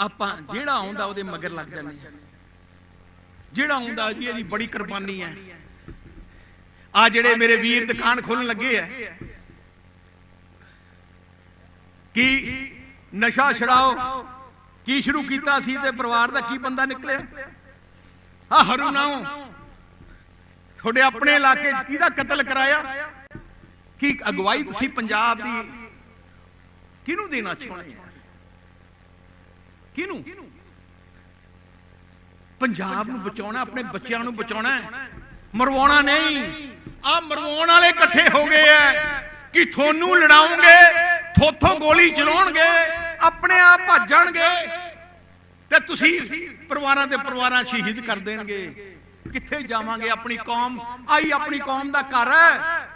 ਆਪਾਂ ਜਿਹੜਾ ਆਉਂਦਾ ਉਹਦੇ ਮਗਰ ਲੱਗ ਜਾਂਦੇ ਆ ਜਿਹੜਾ ਆਉਂਦਾ ਜੀ, ਇਹਦੀ ਬੜੀ ਕੁਰਬਾਨੀ ਹੈ। ਆ ਜਿਹੜੇ ਮੇਰੇ ਵੀਰ ਦੁਕਾਨ ਖੋਲਣ ਲੱਗੇ ਆ। ਕੀ ਨਸ਼ਾ ਛਡਾਓ? ਕੀ ਸ਼ੁਰੂ ਕੀਤਾ ਸੀ ਤੇ ਪਰਿਵਾਰ ਦਾ ਕੀ ਬੰਦਾ ਨਿਕਲਿਆ? ਆ ਹਰੂ ਨਾਉ ਤੁਹਾਡੇ ਆਪਣੇ ਇਲਾਕੇ 'ਚ ਕਿਹਦਾ ਕਤਲ ਕਰਾਇਆ? ਕੀ ਅਗਵਾਈ ਤੁਸੀਂ ਪੰਜਾਬ ਦੀ? ਕਿਹਨੂੰ ਦੇਣਾ ਚਾਹੁੰਦੇ ਆ ਕਿਹਨੂੰ? ਪੰਜਾਬ ਨੂੰ ਬਚਾਉਣਾ, ਆਪਣੇ ਬੱਚਿਆਂ ਨੂੰ ਬਚਾਉਣਾ ਹੈ। ਮਰਵਾਉਣਾ ਨਹੀਂ। ਆ ਮਰਵਾਉਣ ਵਾਲੇ ਇਕੱਠੇ ਹੋ ਗਏ ਐ। ਕਿ ਤੁਹਾਨੂੰ ਲੜਾਉਂਗੇ? ਥੋਥੋਂ ਗੋਲੀ ਚਲਾਉਣਗੇ। ਆਪਣੇ ਆਪ ਭੱਜਣਗੇ। ਤੇ ਤੁਸੀਂ ਪਰਿਵਾਰਾਂ ਦੇ ਪਰਿਵਾਰਾਂ ਸ਼ਹੀਦ ਕਰ ਦੇਣਗੇ। ਕਿੱਥੇ ਜਾਵਾਂਗੇ? ਆਪਣੀ ਕੌਮ, ਆਈ ਆਪਣੀ ਕੌਮ ਦਾ ਘਰ ਹੈ।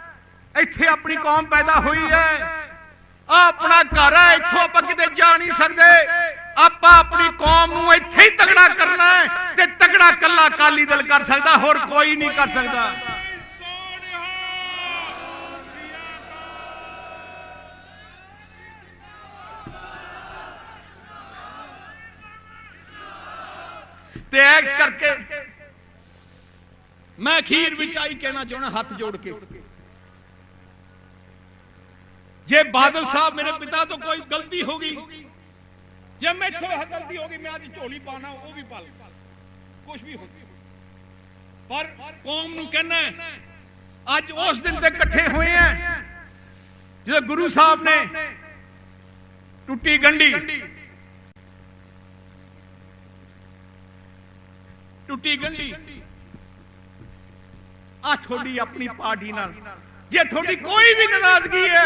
ਇੱਥੇ ਆਪਣੀ ਕੌਮ ਪੈਦਾ ਹੋਈ ਹੈ। ਆ ਆਪਣਾ ਘਰ ਹੈ। ਇੱਥੋਂ ਆਪਾਂ ਕਿਤੇ ਜਾ ਨਹੀਂ ਸਕਦੇ। ਆਪਾਂ ਆਪਣੀ ਕੌਮ ਨੂੰ ਇੱਥੇ ਹੀ ਤਗੜਾ ਕਰਨਾ ਹੈ ਤੇ ਤਗੜਾ ਕੱਲਾ ਕਾਲੀ ਦਲ ਕਰ ਸਕਦਾ, ਹੋਰ ਕੋਈ ਨਹੀਂ ਕਰ ਸਕਦਾ। ਤੇ ਐਕਸ ਕਰਕੇ ਮੈਂ ਅਖੀਰ ਵਿੱਚ ਆਈ ਕਹਿਣਾ ਚਾਹਣਾ ਹੱਥ ਜੋੜ ਕੇ। ਜੇ ਬਾਦਲ ਸਾਹਿਬ ਮੇਰੇ ਪਿਤਾ ਤੋਂ ਕੋਈ ਗਲਤੀ ਹੋ ਗਈ ਜੇ ਮੈਥੋਂ ਇਹ ਹੋ ਗਈ, ਮੈਂ ਅੱਜ ਝੋਲੀ ਪਾਣਾ ਉਹ ਵੀ ਪਾ ਲਾਂ। ਕੁਝ ਵੀ ਹੋ ਪਰ ਕੌਮ ਨੂੰ ਕਹਿਣਾ ਅੱਜ ਉਸ ਦਿਨ ਤੇ ਇਕੱਠੇ ਹੋਏ ਆ, ਜਦੋਂ ਗੁਰੂ ਸਾਹਿਬ ਨੇ ਟੁੱਟੀ ਗੰਢੀ। ਟੁੱਟੀ ਗੰਢੀ। ਆ ਤੁਹਾਡੀ ਆਪਣੀ ਪਾਰਟੀ ਨਾਲ। ਜੇ ਤੁਹਾਡੀ ਕੋਈ ਵੀ ਨਾਰਾਜ਼ਗੀ ਹੈ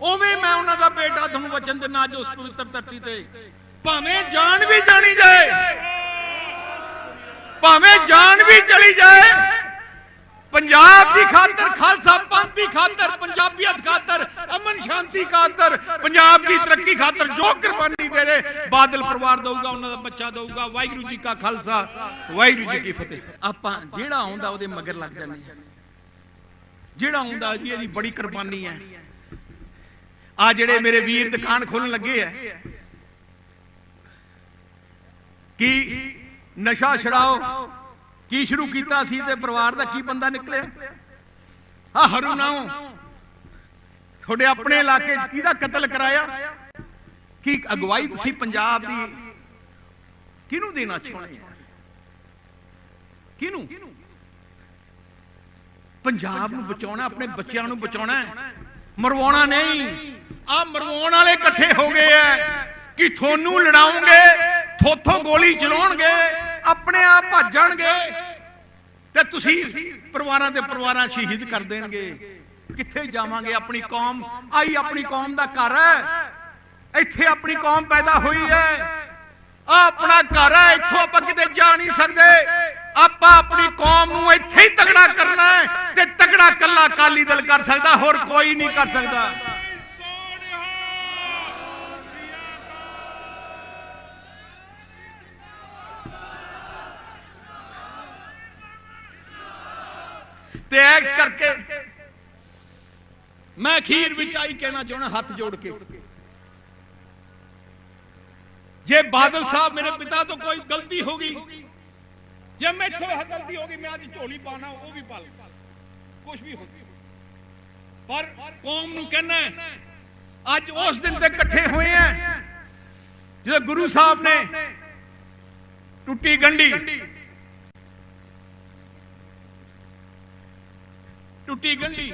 ਉਵੇਂ ਮੈਂ ਉਹਨਾਂ ਦਾ ਬੇਟਾ ਤੁਹਾਨੂੰ ਵਚਨ ਦਿੰਨਾ ਅੱਜ ਉਸ ਪਵਿੱਤਰ ਧਰਤੀ ਤੇ। ਭਾਵੇਂ ਜਾਨ ਵੀ ਜਾਣੀ ਜਾਏ, ਭਾਵੇਂ ਜਾਨ ਵੀ ਚਲੀ ਜਾਏ, ਪੰਜਾਬ ਦੀ ਖਾਤਰ, ਖਾਲਸਾ ਪੰਥ ਦੀ ਖਾਤਰ, ਪੰਜਾਬੀਅਤ ਖਾਤਰ, ਅਮਨ ਸ਼ਾਂਤੀ ਖਾਤਰ, ਪੰਜਾਬ ਦੀ ਤਰੱਕੀ ਖਾਤਰ ਜੋ ਕੁਰਬਾਨੀ ਦੇ ਰਹੇ, ਬਾਦਲ ਪਰਿਵਾਰ ਦਊਗਾ, ਉਹਨਾਂ ਦਾ ਬੱਚਾ ਦਊਗਾ, ਵਾਹਿਗੁਰੂ ਜੀ ਕਾ ਖਾਲਸਾ, ਵਾਹਿਗੁਰੂ ਜੀ ਕੀ ਫਤਿਹ। ਆਪਾਂ ਜਿਹੜਾ ਆਉਂਦਾ ਉਹਦੇ ਮਗਰ ਲੱਗ ਜਾਂਦੇ ਜਿਹੜਾ ਆਉਂਦਾ ਜੀ, ਇਹਦੀ ਬੜੀ ਕੁਰਬਾਨੀ ਹੈ। ਆ ਜਿਹੜੇ ਮੇਰੇ ਵੀਰ ਦੁਕਾਨ ਖੋਲਣ ਲੱਗੇ ਆ। ਕੀ ਨਸ਼ਾ ਛਡਾਓ? ਕੀ ਸ਼ੁਰੂ ਕੀਤਾ ਸੀ ਤੇ ਪਰਿਵਾਰ ਦਾ ਕੀ ਬੰਦਾ ਨਿਕਲਿਆ? ਆ ਹਰੂ ਨਾਉ ਤੁਹਾਡੇ ਆਪਣੇ ਇਲਾਕੇ 'ਚ ਕਿਹਦਾ ਕਤਲ ਕਰਾਇਆ? ਕੀ ਅਗਵਾਈ ਤੁਸੀਂ ਪੰਜਾਬ ਦੀ ਕਿਹਨੂੰ ਦੇਣਾ ਚਾਹੁੰਦੇ ਆ? ਕਿਹਨੂੰ? ਪੰਜਾਬ ਨੂੰ ਬਚਾਉਣਾ ਆਪਣੇ ਬੱਚਿਆਂ ਨੂੰ ਬਚਾਉਣਾ। ਮਰਵਾਉਣਾ ਨਹੀਂ। ਆ ਮਰਵਾਉਣ ਵਾਲੇ ਇਕੱਠੇ ਹੋ ਗਏ ਐ। ਕਿ ਤੁਹਾਨੂੰ ਲੜਾਉਂਗੇ? ਥੋਥੋਂ ਗੋਲੀ ਚਲਾਉਣਗੇ? ਆਪਣੇ ਆਪ ਭੱਜਣਗੇ ਤੇ ਤੁਸੀਂ ਪਰਿਵਾਰਾਂ ਦੇ ਪਰਿਵਾਰਾਂ ਸ਼ਹੀਦ ਕਰ ਦੇਣਗੇ। ਕਿੱਥੇ ਜਾਵਾਂਗੇ? ਆਪਣੀ ਕੌਮ, ਆਈ ਆਪਣੀ ਕੌਮ ਦਾ ਘਰ ਹੈ ਇੱਥੇ ਆਪਣੀ ਕੌਮ ਪੈਦਾ ਹੋਈ ਹੈ ਆ ਆਪਣਾ ਘਰ ਹੈ ਇੱਥੋਂ ਆਪਾਂ ਕਿਤੇ ਜਾ ਨਹੀਂ ਸਕਦੇ। ਆਪਾਂ ਆਪਣੀ ਕੌਮ ਨੂੰ ਇੱਥੇ ਹੀ ਤਗੜਾ ਕਰਨਾ ਹੈ ਤੇ ਤਗੜਾ ਕੱਲਾ ਕਾਲੀ ਦਲ ਕਰ ਸਕਦਾ, ਹੋਰ ਕੋਈ ਨਹੀਂ ਕਰ ਸਕਦਾ। ਤੇ ਐਕਸ ਕਰਕੇ ਮੈਂ ਅਖੀਰ ਵਿੱਚ ਆਈ ਕਹਿਣਾ ਚਾਹਣਾ ਹੱਥ ਜੋੜ ਕੇ। ਜੇ ਬਾਦਲ ਸਾਹਿਬ ਮੇਰੇ ਪਿਤਾ ਤੋਂ ਕੋਈ ਗਲਤੀ ਹੋ ਗਈ, ਜੇ ਮੈਥੋਂ ਗਲਤੀ ਹੋ ਗਈ, ਮੈਂ ਅੱਜ ਝੋਲੀ ਪਾਣਾ ਉਹ ਵੀ ਪਾ ਕੁਝ ਵੀ ਹੋ ਪਰ ਕੌਮ ਨੂੰ ਕਹਿਣਾ ਅੱਜ ਉਸ ਦਿਨ ਤੇ ਇਕੱਠੇ ਹੋਏ ਆ, ਜਦੋਂ ਗੁਰੂ ਸਾਹਿਬ ਨੇ ਟੁੱਟੀ ਗੰਢੀ ਟੁੱਟੀ ਗੰਢੀ।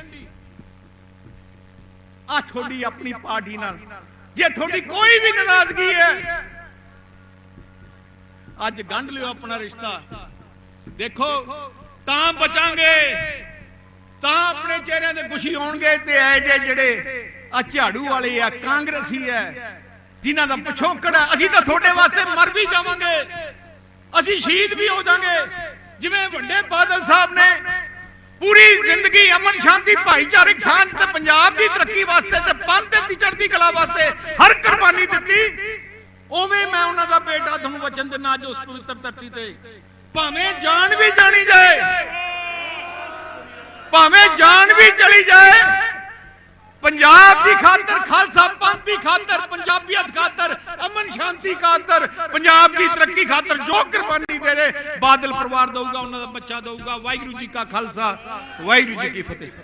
ਆ ਤੁਹਾਡੀ ਆਪਣੀ ਪਾਰਟੀ ਨਾਲ। ਜੇ ਤੁਹਾਡੀ ਕੋਈ ਵੀ ਨਾਰਾਜ਼ਗੀ ਹੈ, ਅੱਜ ਗੰਢ ਲਿਓ ਆਪਣਾ ਰਿਸ਼ਤਾ। ਦੇਖੋ, ਤਾਂ ਬਚਾਂਗੇ, ਤਾਂ ਆਪਣੇ ਚਿਹਰਿਆਂ ਤੇ ਖੁਸ਼ੀ ਆਉਣਗੇ ਤੇ ਐ ਜੇ ਜਿਹੜੇ ਆ ਝਾੜੂ ਵਾਲੇ ਆ, ਕਾਂਗਰਸੀ ਐ ਜਿਨ੍ਹਾਂ ਦਾ ਪਿਛੋਕੜ ਅਸੀਂ ਤਾਂ ਤੁਹਾਡੇ ਵਾਸਤੇ ਮਰ ਵੀ ਜਾਵਾਂਗੇ। ਅਸੀਂ ਸ਼ਹੀਦ ਵੀ ਹੋ ਜਾਾਂਗੇ ਜਿਵੇਂ ਵੱਡੇ ਬਾਦਲ ਸਾਹਿਬ ਨੇ ਅਮਨ ਸ਼ਾਂਤੀ ਭਾਈਚਾਰਕ ਸਾਂਝ ਤੇ ਪੰਜਾਬ ਦੀ ਤਰੱਕੀ ਵਾਸਤੇ ਤੇ ਪੰਥ ਦੀ ਚੜ੍ਹਦੀ ਕਲਾ ਵਾਸਤੇ ਹਰ ਕੁਰਬਾਨੀ ਦਿੱਤੀ। ਉਵੇਂ ਮੈਂ ਉਹਨਾਂ ਦਾ ਬੇਟਾ ਤੁਹਾਨੂੰ ਵਚਨ ਦਿੰਦਾ ਅੱਜ ਉਸ ਪਵਿੱਤਰ ਧਰਤੀ ਤੇ। ਭਾਵੇਂ ਜਾਨ ਵੀ ਜਾਣੀ ਜਾਏ, ਭਾਵੇਂ ਜਾਨ ਵੀ ਚਲੀ ਜਾਏ, ਪੰਜਾਬ ਦੀ ਖਾਤਰ, ਖਾਲਸਾ ਪੰਥ ਦੀ ਖਾਤਰ, ਪੰਜਾਬੀਅਤ ਖਾਤਰ ਸ਼ਾਂਤੀ ਖਾਤਰ, ਪੰਜਾਬ ਦੀ ਤਰੱਕੀ ਖਾਤਰ ਜੋ ਕੁਰਬਾਨੀ ਦੇ ਰਹੇ, ਬਾਦਲ ਪਰਿਵਾਰ ਦਊਗਾ, ਉਹਨਾਂ ਦਾ ਬੱਚਾ ਦਊਗਾ, ਵਾਹਿਗੁਰੂ ਜੀ ਕਾ ਖਾਲਸਾ, ਵਾਹਿਗੁਰੂ ਜੀ ਕੀ ਫਤਿਹ।